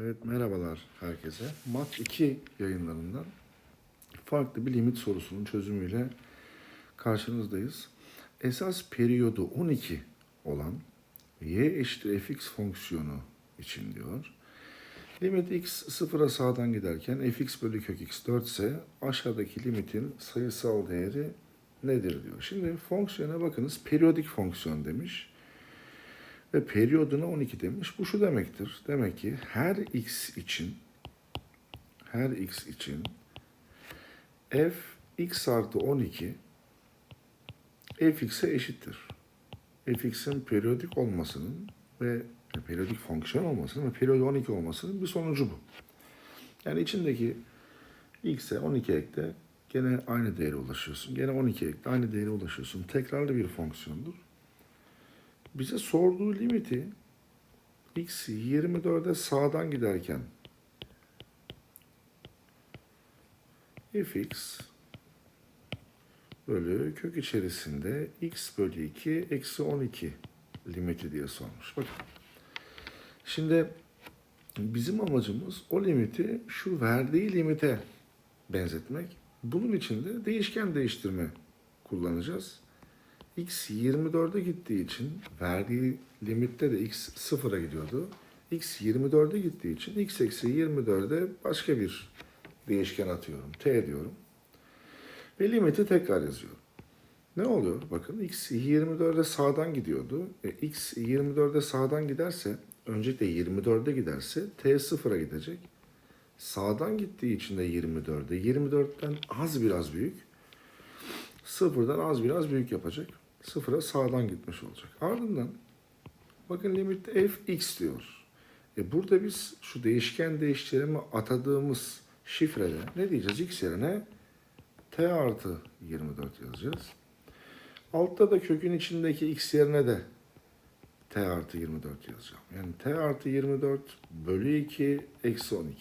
Evet merhabalar herkese. Mat 2 yayınlarından farklı bir limit sorusunun çözümüyle karşınızdayız. Esas periyodu 12 olan y eşittir fx fonksiyonu için diyor. Limit x sıfıra sağdan giderken fx bölü kök x 4 ise aşağıdaki limitin sayısal değeri nedir diyor. Şimdi fonksiyona bakınız periyodik fonksiyon demiş ve periyoduna 12 demiş. Bu şu demektir. Demek ki her x için her x için f x artı 12 fx'e eşittir. fx'in periyodik olmasının ve periyodik fonksiyon olmasının ve periyodu 12 olmasının bir sonucu bu. Yani içindeki x'e 12 ekle gene aynı değere ulaşıyorsun. Gene 12 ekle aynı değere ulaşıyorsun. Tekrarlı bir fonksiyondur bize sorduğu limiti x 24'e sağdan giderken fx bölü kök içerisinde x bölü 2 eksi 12 limiti diye sormuş. Bakın. Şimdi bizim amacımız o limiti şu verdiği limite benzetmek. Bunun için de değişken değiştirme kullanacağız x 24'e gittiği için verdiği limitte de x sıfıra gidiyordu. x 24'e gittiği için x eksi 24'e başka bir değişken atıyorum. t diyorum. Ve limiti tekrar yazıyorum. Ne oluyor? Bakın x 24'e sağdan gidiyordu. E, x 24'e sağdan giderse, öncelikle 24'e giderse t sıfıra gidecek. Sağdan gittiği için de 24'e, 24'ten az biraz büyük, sıfırdan az biraz büyük yapacak sıfıra sağdan gitmiş olacak. Ardından bakın limitte f x diyor. E burada biz şu değişken değiştirme atadığımız şifrede ne diyeceğiz? x yerine t artı 24 yazacağız. Altta da kökün içindeki x yerine de t artı 24 yazacağım. Yani t artı 24 bölü 2 eksi 12.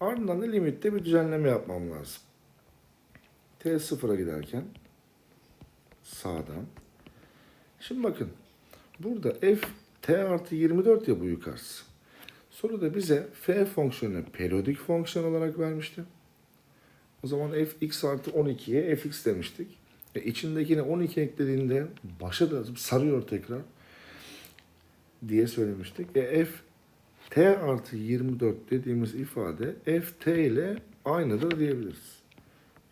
Ardından da limitte bir düzenleme yapmam lazım. t sıfıra giderken sağdan. Şimdi bakın burada f t artı 24 ya bu yukarısı. Soruda bize f fonksiyonu periyodik fonksiyon olarak vermişti. O zaman f x artı 12'ye fx demiştik. E içindekine 12 eklediğinde başa da sarıyor tekrar diye söylemiştik. E f t artı 24 dediğimiz ifade f t ile aynıdır diyebiliriz.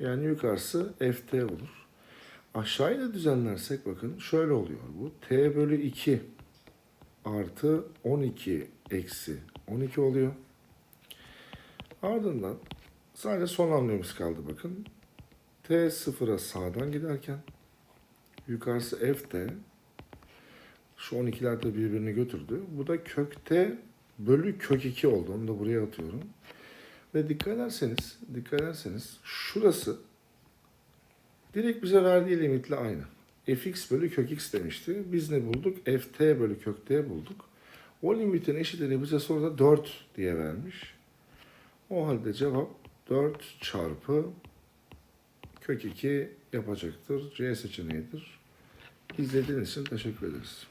Yani yukarısı f t olur. Aşağıya da düzenlersek bakın şöyle oluyor bu. T bölü 2 artı 12 eksi 12 oluyor. Ardından sadece son hamlemiz kaldı bakın. T sıfıra sağdan giderken yukarısı F T şu 12'ler de birbirini götürdü. Bu da kök T bölü kök 2 oldu. Onu da buraya atıyorum. Ve dikkat ederseniz, dikkat ederseniz şurası Direkt bize verdiği limitle aynı. fx bölü kök x demişti. Biz ne bulduk? ft bölü kök t bulduk. O limitin eşitini bize soruda 4 diye vermiş. O halde cevap 4 çarpı kök 2 yapacaktır. C seçeneğidir. İzlediğiniz için teşekkür ederiz.